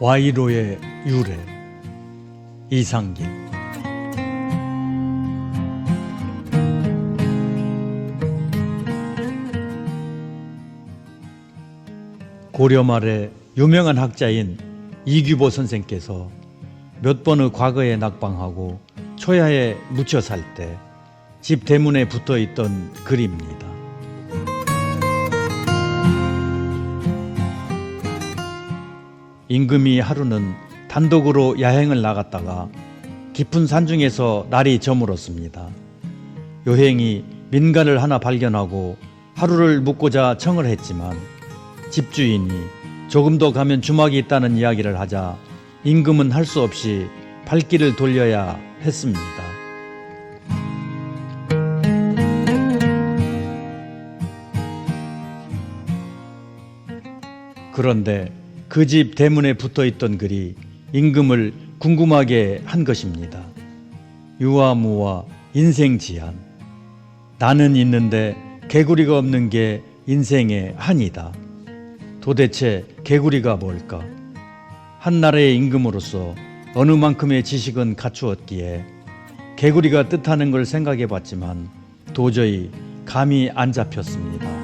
와이로의 유래 이상길 고려 말에 유명한 학자인 이규보 선생께서 몇 번의 과거에 낙방하고 초야에 묻혀 살 때 집 대문에 붙어 있던 글입니다. 임금이 하루는 단독으로 야행을 나갔다가 깊은 산중에서 날이 저물었습니다. 여행이 민가를 하나 발견하고 하루를 묵고자 청을 했지만 집주인이 조금 더 가면 주막이 있다는 이야기를 하자 임금은 할 수 없이 발길을 돌려야 했습니다. 그런데 그 집 대문에 붙어 있던 글이 임금을 궁금하게 한 것입니다. 유아무와 인생 지한. 나는 있는데 개구리가 없는 게 인생의 한이다. 도대체 개구리가 뭘까? 한 나라의 임금으로서 어느 만큼의 지식은 갖추었기에 개구리가 뜻하는 걸 생각해 봤지만 도저히 감이 안 잡혔습니다.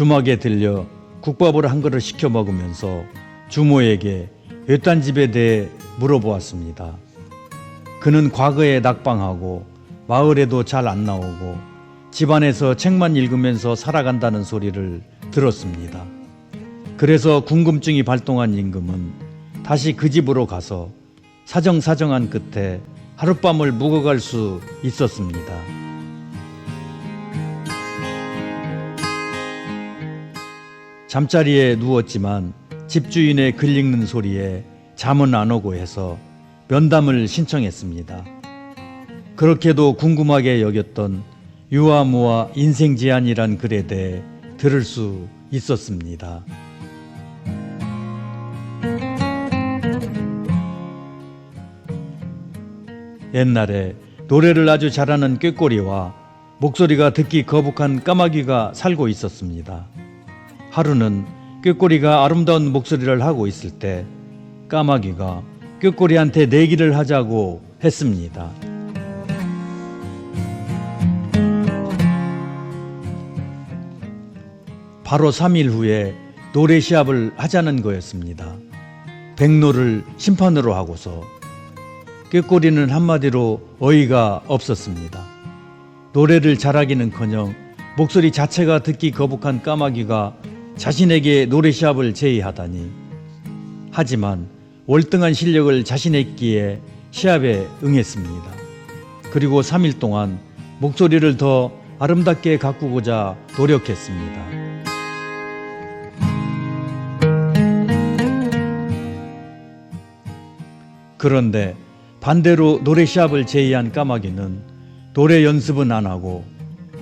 주막에 들려 국밥을 한 그릇 시켜 먹으면서 주모에게 외딴 집에 대해 물어보았습니다. 그는 과거에 낙방하고 마을에도 잘 안 나오고 집안에서 책만 읽으면서 살아간다는 소리를 들었습니다. 그래서 궁금증이 발동한 임금은 다시 그 집으로 가서 사정사정한 끝에 하룻밤을 묵어갈 수 있었습니다. 잠자리에 누웠지만 집주인의 글 읽는 소리에 잠은 안 오고 해서 면담을 신청했습니다. 그렇게도 궁금하게 여겼던 유아무와 인생 제한이란 글에 대해 들을 수 있었습니다. 옛날에 노래를 아주 잘하는 꾀꼬리와 목소리가 듣기 거북한 까마귀가 살고 있었습니다. 하루는 꾀꼬리가 아름다운 목소리를 하고 있을 때 까마귀가 꾀꼬리한테 내기를 하자고 했습니다. 바로 3일 후에 노래 시합을 하자는 거였습니다. 백로를 심판으로 하고서 꾀꼬리는 한마디로 어이가 없었습니다. 노래를 잘하기는커녕 목소리 자체가 듣기 거북한 까마귀가 자신에게 노래 시합을 제의하다니. 하지만 월등한 실력을 자신했기에 시합에 응했습니다. 그리고 3일 동안 목소리를 더 아름답게 가꾸고자 노력했습니다. 그런데 반대로 노래 시합을 제의한 까마귀는 노래 연습은 안 하고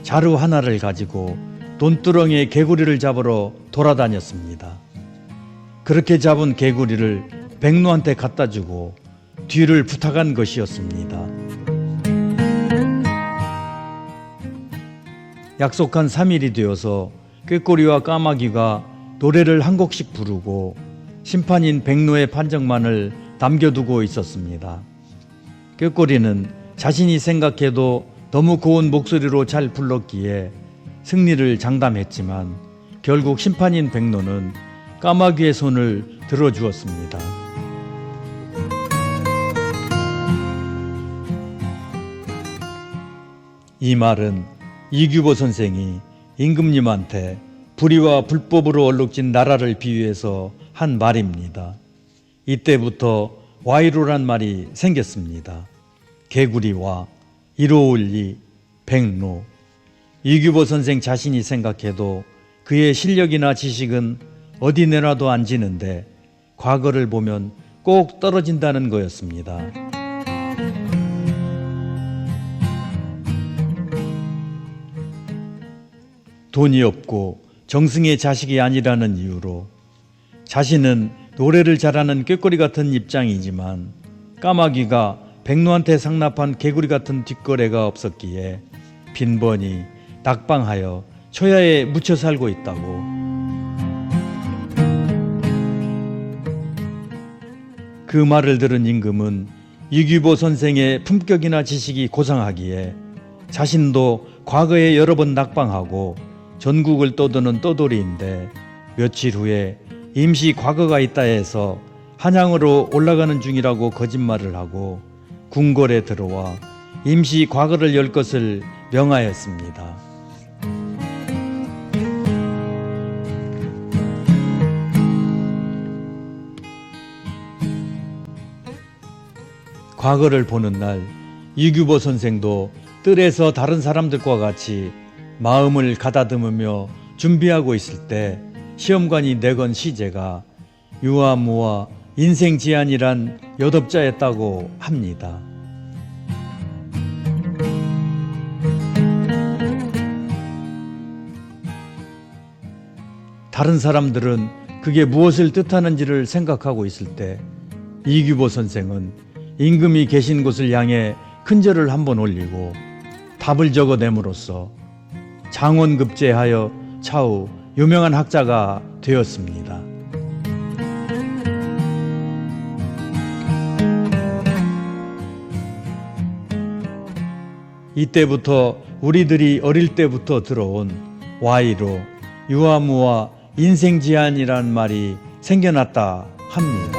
자루 하나를 가지고 돈두렁에 개구리를 잡으러 돌아다녔습니다. 그렇게 잡은 개구리를 백로한테 갖다 주고 뒤를 부탁한 것이었습니다. 약속한 3일이 되어서 꾀꼬리와 까마귀가 노래를 한 곡씩 부르고 심판인 백로의 판정만을 남겨두고 있었습니다. 꾀꼬리는 자신이 생각해도 너무 고운 목소리로 잘 불렀기에 승리를 장담했지만 결국 심판인 백로는 까마귀의 손을 들어주었습니다. 이 말은 이규보 선생이 임금님한테 불의와 불법으로 얼룩진 나라를 비유해서 한 말입니다. 이때부터 와이로란 말이 생겼습니다. 개구리와 이로울리 백로 이규보 선생 자신이 생각해도 그의 실력이나 지식은 어디 내놔도 안 지는데 과거를 보면 꼭 떨어진다는 거였습니다. 돈이 없고 정승의 자식이 아니라는 이유로 자신은 노래를 잘하는 꾀꼬리 같은 입장이지만 까마귀가 백로한테 상납한 개구리 같은 뒷거래가 없었기에 빈번히 낙방하여 초야에 묻혀 살고 있다고. 그 말을 들은 임금은 이규보 선생의 품격이나 지식이 고상하기에 자신도 과거에 여러 번 낙방하고 전국을 떠도는 떠돌이인데 며칠 후에 임시 과거가 있다 해서 한양으로 올라가는 중이라고 거짓말을 하고 궁궐에 들어와 임시 과거를 열 것을 명하였습니다. 과거를 보는 날 이규보 선생도 뜰에서 다른 사람들과 같이 마음을 가다듬으며 준비하고 있을 때 시험관이 내건 시제가 유아무와 인생 지안이란 여덟자였다고 합니다. 다른 사람들은 그게 무엇을 뜻하는지를 생각하고 있을 때 이규보 선생은 임금이 계신 곳을 향해 큰절을 한번 올리고 답을 적어냄으로써 장원급제하여 차후 유명한 학자가 되었습니다. 이때부터 우리들이 어릴 때부터 들어온 와이로 유아무와 인생지안이란 말이 생겨났다 합니다.